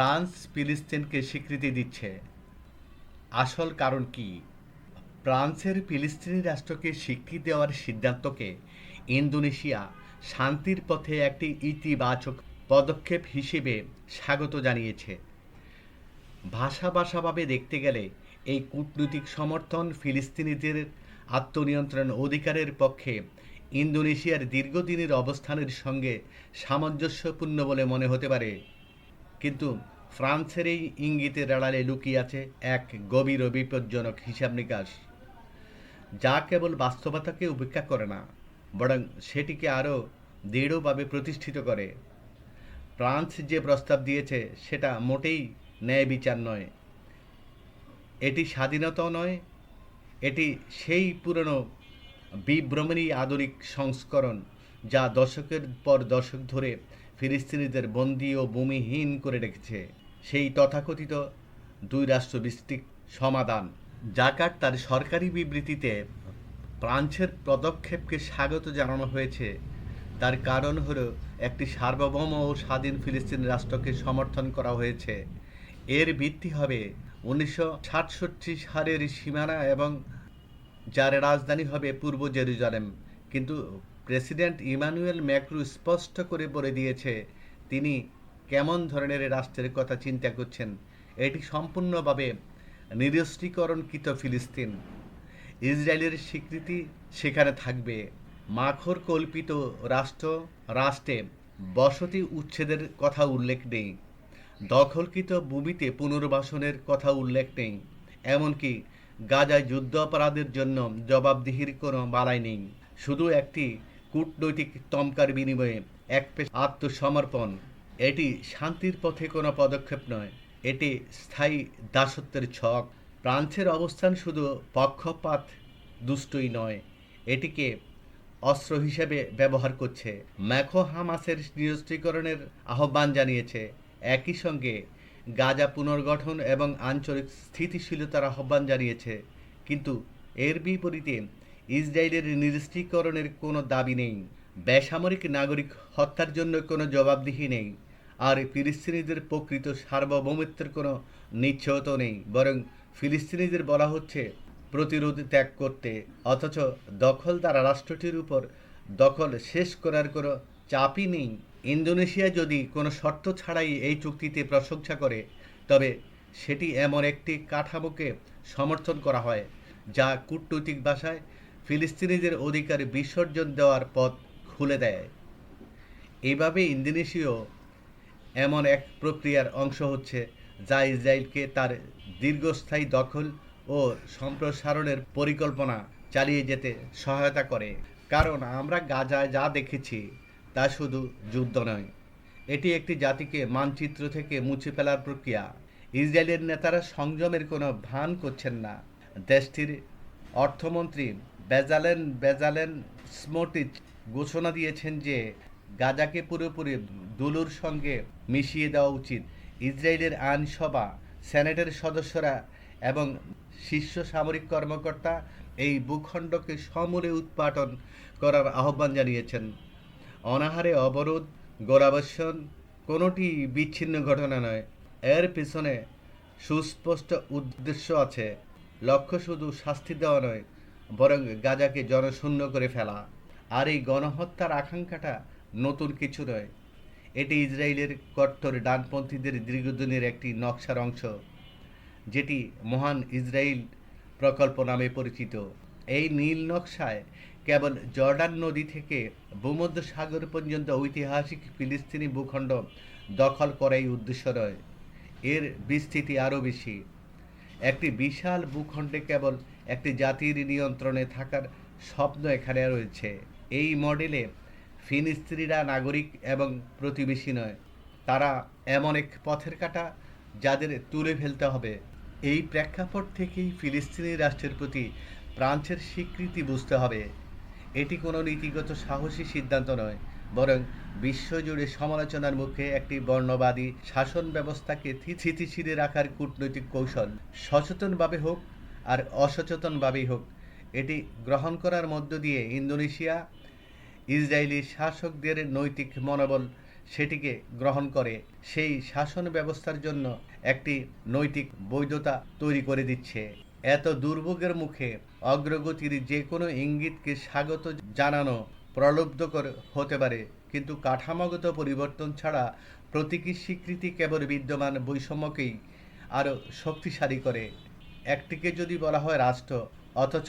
France ফিলিস্তিনকে স্বীকৃতি দিচ্ছে। আসল কারণ কি? ফ্রান্সের ফিলিস্তিনি রাষ্ট্রকে স্বীকৃতি দেওয়ার সিদ্ধান্তকে ইন্দোনেশিয়া শান্তির পথে একটি ইতিবাচক পদক্ষেপ হিসেবে স্বাগত জানিয়েছে। ভাষা ভাষাভাবে দেখতে গেলে এই কূটনৈতিক সমর্থন ফিলিস্তিনিদের আত্মনিয়ন্ত্রণ অধিকারের পক্ষে ইন্দোনেশিয়ার দীর্ঘদিনের অবস্থানের সঙ্গে সামঞ্জস্যপূর্ণ বলে মনে হতে পারে। কিন্তু ফ্রান্সের এই ইঙ্গিতের আড়ালে লুকিয়ে আছে এক গভীর ও বিপজ্জনক হিসাব নিকাশ। যা কেবল বাস্তবতাকে উপেক্ষা করে না, বরং সেটিকে আরও দৃঢ়ভাবে প্রতিষ্ঠিত করে। ফ্রান্স যে প্রস্তাব দিয়েছে, সেটা মোটেই ন্যায় বিচার নয়। এটি স্বাধীনতাও নয়, এটি সেই পুরনো বিভ্রমণী আধুনিক সংস্করণ। যা দশকের পর দশক ধরে ফিলিস্তিনিদের বন্দী ও ভূমিহীন করে রেখেছে। সেই তথাকথিত দুই রাষ্ট্র ভিত্তিক সমাধান। জাকার তার সরকারি বিবৃতিতে ফ্রান্সের পদক্ষেপকে স্বাগত জানানো হয়েছে। তার কারণ হল একটি সার্বভৌম ও স্বাধীন ফিলিস্তিন রাষ্ট্রকে সমর্থন করা হয়েছে। এর ভিত্তি হবে উনিশশো সাতষট্টি সালের সীমানা এবং যার রাজধানী হবে পূর্ব জেরুজালেম। কিন্তু প্রেসিডেন্ট ইমানুয়েল ম্যাক্রু স্পষ্ট করে বলে দিয়েছে, তিনি কেমন ধরনের রাষ্ট্রের কথা চিন্তা করছেন, এটি সম্পূর্ণভাবে নিরস্ত্রীকরণকৃত ফিলিস্তিন। ইসরায়েলের স্বীকৃতি সেখানে থাকবে। মাখর কল্পিত রাষ্ট্র, রাষ্ট্রে বসতি উচ্ছেদের কথা উল্লেখ নেই। দখলকৃত ভূমিতে পুনর্বাসনের কথা উল্লেখ নেই। এমনকি গাজায় যুদ্ধ অপরাধের জন্য জবাবদিহির কোনো বালাই নেই। শুধু একটি কূটনৈতিক তমকার বিনিময়ে এক পেশ- আত্মসমর্পণ। এটি শান্তির পথে কোনো পদক্ষেপ নয়। এটি স্থায়ী দাসত্বের ছক। ফ্রান্সের অবস্থান শুধু পক্ষপাত দুষ্টই নয়, এটিকে অস্ত্র হিসেবে ব্যবহার করছে। ম্যাখো হামাসের নিরস্ত্রীকরণের আহ্বান জানিয়েছে। একই সঙ্গে গাজা পুনর্গঠন এবং আঞ্চলিক স্থিতিশীলতার আহ্বান জানিয়েছে। কিন্তু এর বিপরীতে ইসরায়েলের নিরস্ত্রীকরণের কোনো দাবি নেই। বেসামরিক নাগরিক হত্যার জন্য কোনো জবাবদিহি নেই। আর ফিলিস্তিনিদের প্রকৃত সার্বভৌমত্বের কোনো নিশ্চয়তা নেই। বরং ফিলিস্তিনিদের বলা হচ্ছে, প্রতিরোধ ত্যাগ করতে। অথচ দখলদার রাষ্ট্রটির উপর দখল শেষ করার কোনো চাপই নেই। ইন্দোনেশিয়া যদি কোনো শর্ত ছাড়াই এই চুক্তিতে প্রশংসা করে, তবে সেটি এমন একটি কাঠামোকে সমর্থন করা হয়, যা কূটনৈতিক ভাষায় ফিলিস্তিনিদের অধিকার বিসর্জন দেওয়ার পথ খুলে দেয়। এইভাবে ইন্দোনেশীয় এমন এক প্রক্রিয়ার অংশ হচ্ছে যা ইসরায়েলকে তার দীর্ঘস্থায়ী দখল ও সম্প্রসারণের পরিকল্পনা চালিয়ে যেতে সহায়তা করে। কারণ আমরা গাজায় যা দেখেছি, তা শুধু যুদ্ধ নয়। এটি একটি জাতিকে মানচিত্র থেকে মুছে ফেলার প্রক্রিয়া। ইসরায়েলের নেতারা সংযমের কোনো ভান করছেন না। দেশটির অর্থমন্ত্রী বেজালেন বেজালেন স্মোটিচ ঘোষণা দিয়েছেন যে গাজাকে পুরোপুরি দুলুর সঙ্গে মিশিয়ে দেওয়া উচিত। ইসরায়েলের আইনসভা সেনেটের সদস্যরা এবং শীর্ষ সামরিক কর্মকর্তা এই ভূখণ্ডকে সমূলে উৎপাটন করার আহ্বান জানিয়েছেন। অনাহারে অবরোধ, গোলাবর্ষণ কোনোটি বিচ্ছিন্ন ঘটনা নয়। এর পিছনে সুস্পষ্ট উদ্দেশ্য আছে। লক্ষ্য শুধু শাস্তি দেওয়া নয় বরং গাজাকে জনশূন্য করে ফেলা। আর এই গণহত্যার আকাঙ্ক্ষাটা নতুন কিছু নয়। এটি ইসরায়েলের কট্টর ডানপন্থীদের দীর্ঘদিনের একটি নকশার অংশ, যেটি মহান ইসরায়েল প্রকল্প নামে পরিচিত। এই নীল নকশায় কেবল জর্ডান নদী থেকে ভূমধ্য সাগর পর্যন্ত ঐতিহাসিক ফিলিস্তিনি ভূখণ্ড দখল করাই উদ্দেশ্য নয়, এর বিস্তৃতি আরও বেশি। একটি বিশাল ভূখণ্ডে কেবল একটি জাতির নিয়ন্ত্রণে থাকার স্বপ্ন এখানে রয়েছে। এই মডেলে ফিলিস্তিনিরা নাগরিক এবং প্রতিবেশী নয়। তারা এমন এক পথের কাটা যাদের তুলে ফেলতে হবে। এই প্রেক্ষাপট থেকেই ফিলিস্তিনি রাষ্ট্রের প্রতি ফ্রান্সের স্বীকৃতি বুঝতে হবে। এটি কোনো নীতিগত সাহসী সিদ্ধান্ত নয়, বরং বিশ্বজুড়ে সমালোচনার মুখে একটি বর্ণবাদী শাসন ব্যবস্থাকে স্থি- স্থিতিশীল রাখার কূটনৈতিক কৌশল। সচেতনভাবে হোক আর অসচেতনভাবেই হোক। এটি গ্রহণ করার মধ্য দিয়ে ইন্দোনেশিয়া, ইসরায়েলি শাসকদের নৈতিক মনোবল সেটিকে গ্রহণ করে। সেই শাসন ব্যবস্থার জন্য একটি নৈতিক বৈধতা তৈরি করে দিচ্ছে। এত দুর্ভোগের মুখে অগ্রগতির যে কোনো ইঙ্গিতকে স্বাগত জানানো প্রলব্ধকর হতে পারে, কিন্তু কাঠামোগত পরিবর্তন ছাড়া প্রতীকী স্বীকৃতি কেবল বিদ্যমান বৈষম্যকেই আরও শক্তিশালী করে। একটিকে যদি বলা হয় রাষ্ট্র, অথচ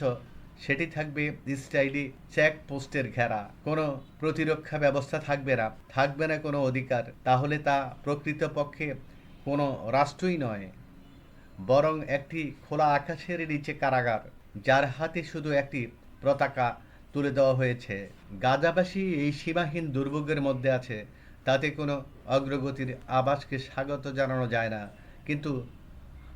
সেটি থাকবে স্টাইলি চেক পোস্টের ঘেরা। কোনো প্রতিরক্ষা ব্যবস্থা থাকবে না থাকবে না কোনো অধিকার। তাহলে তা প্রকৃতপক্ষে কোনো রাষ্ট্রই নয়, বরং একটি খোলা আকাশের নিচে কারাগার, যার হাতে শুধু একটি পতাকা তুলে দেওয়া হয়েছে। গাজাবাসী এই সীমাহীন দুর্ভোগের মধ্যে আছে, তাতে কোনো অগ্রগতির আবাসকে স্বাগত জানানো যায় না। কিন্তু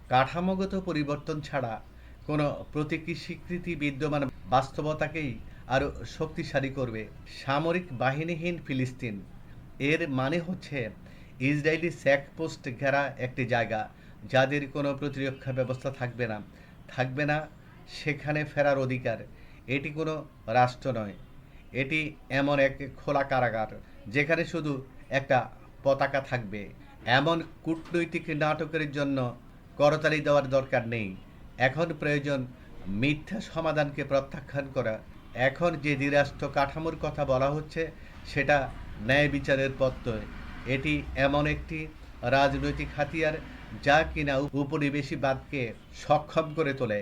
কাঠামোগত পরিবর্তন ছাড়া কোনো প্রতীকী স্বীকৃতি বিদ্যমান বাস্তবতাকেই আরও শক্তিশালী করবে সামরিক বাহিনীহীন ফিলিস্তিন। এর মানে হচ্ছে ইসরায়েলি চেকপোস্ট ঘেরা একটি জায়গা যাদের কোনো প্রতিরক্ষা ব্যবস্থা থাকবে না। থাকবে না, সেখানে ফেরার অধিকার। এটি কোনো রাষ্ট্র নয়। এটি এমন এক খোলা কারাগার যেখানে শুধু একটা পতাকা থাকবে। এমন কূটনৈতিক নাটকের জন্য করতালি দেওয়ার দরকার নেই। এখন প্রয়োজন মিথ্যা সমাধানকে প্রত্যাখ্যান করা। এখন যে দ্বিরাষ্ট্র কাঠামোর কথা বলা হচ্ছে, সেটা ন্যায় বিচারের পত্র এটি এমন একটি রাজনৈতিক হাতিয়ার যা কিনা উপনিবেশীবাদকে সক্ষম করে তোলে।